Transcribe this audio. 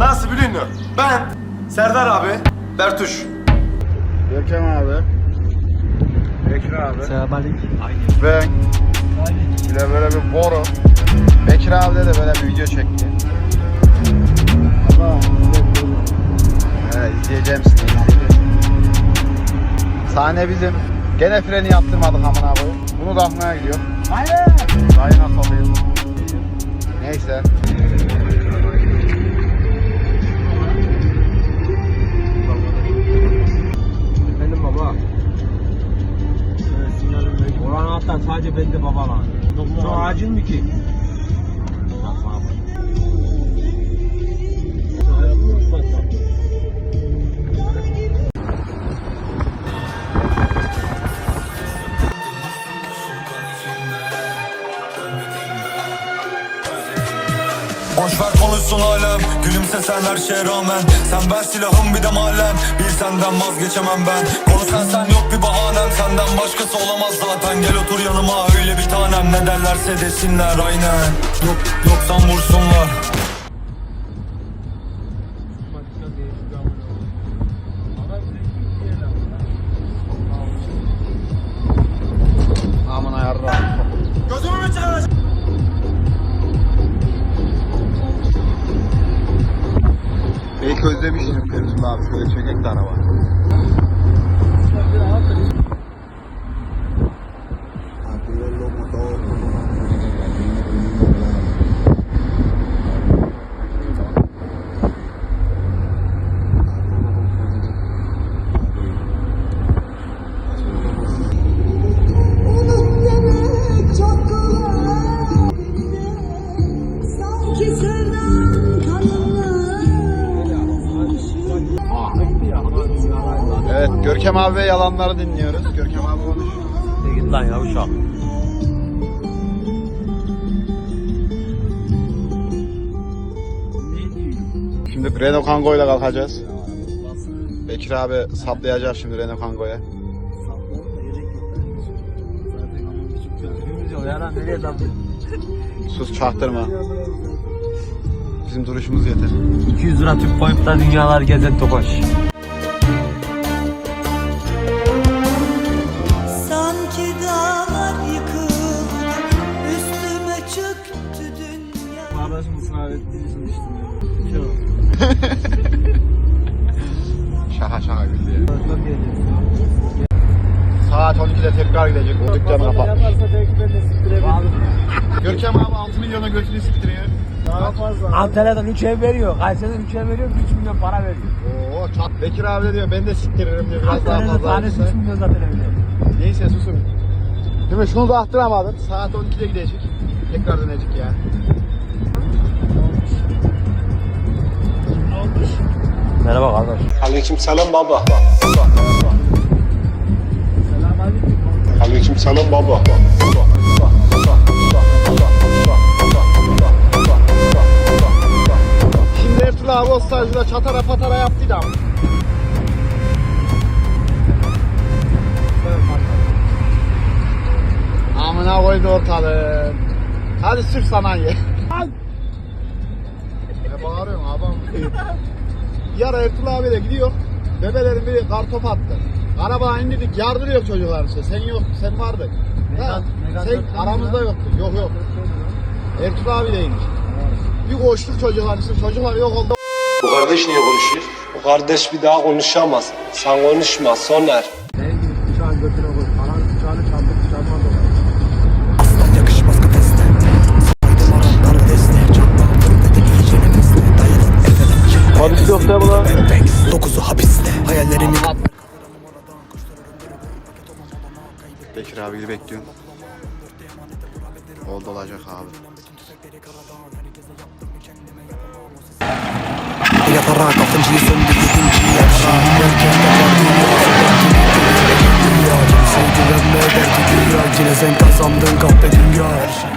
Nasıl musun? Ben, Serdar abi, Bertuş. Görkem abi. Bekir abi. Selamünaleyküm. Ben. Bir de böyle bir boru. Bekir abi de böyle bir video çekti. Evet izleyeceğim sizi izleyeceğim. Sahne bizim. Gene freni yaptırmadık amına koyayım. Bunu da atmaya gidiyor. Hayır. Dayı nasıl Hatta sadece bende baba lan. Çok acil mi ki? Boş ver konuşsun alem. Gülümse sen her şeye rağmen. Sen ben silahım bir de malem Bir senden vazgeçemem ben. Konu sen sen yok bir bahanem. Senden başkası olamaz zaten. Gel otur yanıma. Öyle bir tanem. Ne derlerse desinler. Aynen. Yok yoksan vursunlar Belki özlemişim Ferizun abi. Şöyle çekek de araba. Evet Görkem abi ve yalanları dinliyoruz. Görkem abi konuşuyor. Git lan yavuşak. Şimdi Renault Kangoo ile kalkacağız. Bekir abi saplayacak şimdi Renault Kangoo'ya. Yaran nereye daldı? Sus çaktırma. Bizim duruşumuz yeter. 200 lira tüp koyup da dünyalar gezen topaş. Ettiğiniz işte. Şaka şaka güldü ya. Saat 12'de tekrar gidecek. O dükkanı kapatmış. Görkem abi 6 milyona götünü siktiriyor. Daha fazla. Antalya'dan 3 ev veriyor. Kayseri'den 3 ev veriyor. 3 milyon para veriyor. Oo çat. Bekir abi de diyor ben de siktiririm diyor. Biraz daha fazla. tanesi 3 alırsa. milyon zaten evliyor. Neyse susun. Değil mi? Şunu da attıramadım. Saat 12'de gidecek. Tekrar dönecek yani. Aleyküm selam baba. Aleyküm selam baba. Şimdi Ertuğrul abi o stajda çatara patara yaptıydı ama. Amına koydu ortalığı. Hadi sırf sanayi. ne bağırıyorsun adam? Yara Ertuğrul abiyle gidiyor. Bebelerin biri kartop attı. Arabadan indirdik yardırıyor çocuklar işte. Sen yok, sen vardın. Ha, sen aramızda yoktun. Yok yok. Ertuğrul abiyleymiş. Bir koştuk çocuklar işte. Çocuklar yok oldu. Bu kardeş niye konuşuyor? Bu kardeş bir daha konuşamaz. Sen konuşma Soner. Ben bıçağın götüne koy. Paranın bıçağını çaldı bıçağını Polis yok da bula. Dokuzu hapiste Hayallerimi Bekir abiyi bekliyorum. Oldu olacak abi. Yatarak altıncıyı söndü yedinciyi yakara Yerken de var dünya Kimseye güvenme belki dünya Yine sen kazandın kahpe dünya